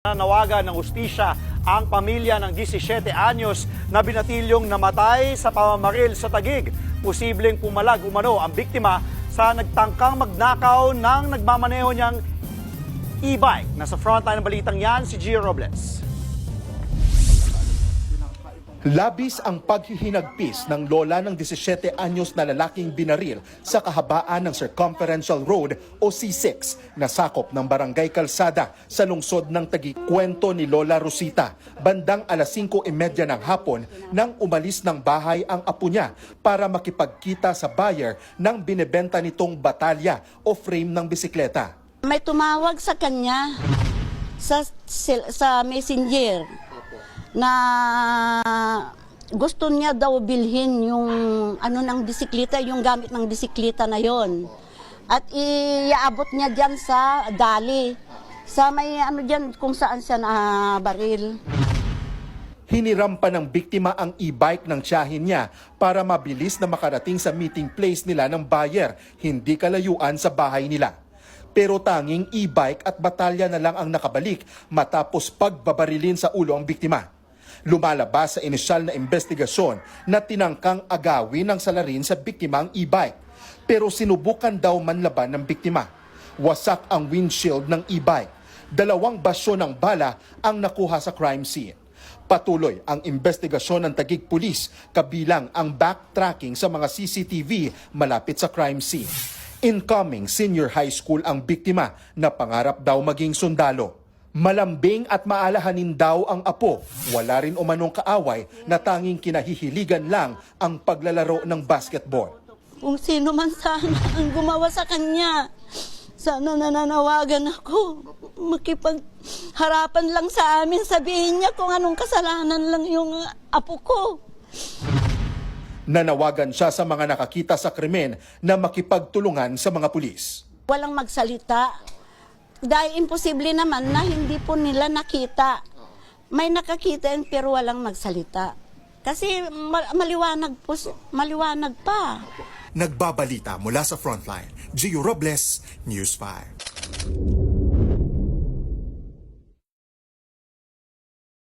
Nanawagan ng ustisya ang pamilya ng 17 anyos na binatilyong namatay sa pamamaril sa Tagig. Posibleng pumalag umano ang biktima sa nagtangkang magnakaw ng nagmamaneho niyang e-bike. Nasa frontline ng balitang yan si Gio Robles. Labis ang paghihinagpis ng lola ng 17 anyos na lalaking binaril sa kahabaan ng Circumferential Road o C6 na sakop ng Barangay Kalsada sa lungsod ng Taguig. Kwento ni Lola Rosita, bandang alas 5.30 ng hapon nang umalis ng bahay ang apo niya para makipagkita sa buyer ng binebenta nitong batalya o frame ng bisikleta. May tumawag sa kanya sa sa messenger na gusto niya daw bilhin yung ano ng bisikleta, yung gamit ng bisikleta na yon. At iaabot niya diyan sa Dali. Sa may ano diyan kung saan siya na baril. Hiniram ng biktima ang e-bike ng tiyahin niya para mabilis na makarating sa meeting place nila ng buyer, hindi kalayuan sa bahay nila. Pero tanging e-bike at batalya na lang ang nakabalik matapos pagbabarilin sa ulo ang biktima. Lumalabas sa inisyal na investigasyon na tinangkang agawin ng salarin sa biktima ang e-bike. Pero sinubukan daw manlaban ng biktima. Wasak ang windshield ng e-bike. Dalawang basyo ng bala ang nakuha sa crime scene. Patuloy ang investigasyon ng Tagig Police kabilang ang backtracking sa mga CCTV malapit sa crime scene. Incoming senior high school ang biktima na pangarap daw maging sundalo. Malambing at maalahanin daw ang apo. Wala rin umanong kaaway na tanging kinahihiligan lang ang paglalaro ng basketball. Kung sino man sana ang gumawa sa kanya. Sana nananawagan ako. Makipagharapan lang sa amin. Sabihin niya kung anong kasalanan lang yung apo ko. Nanawagan siya sa mga nakakita sa krimen na makipagtulungan sa mga pulis. Walang magsalita. Dahil imposible naman na hindi po nila nakita. May nakakita yun, pero walang magsalita. Kasi ma- maliwanag po, maliwanag pa. Nagbabalita mula sa frontline, Gio Robles, News 5.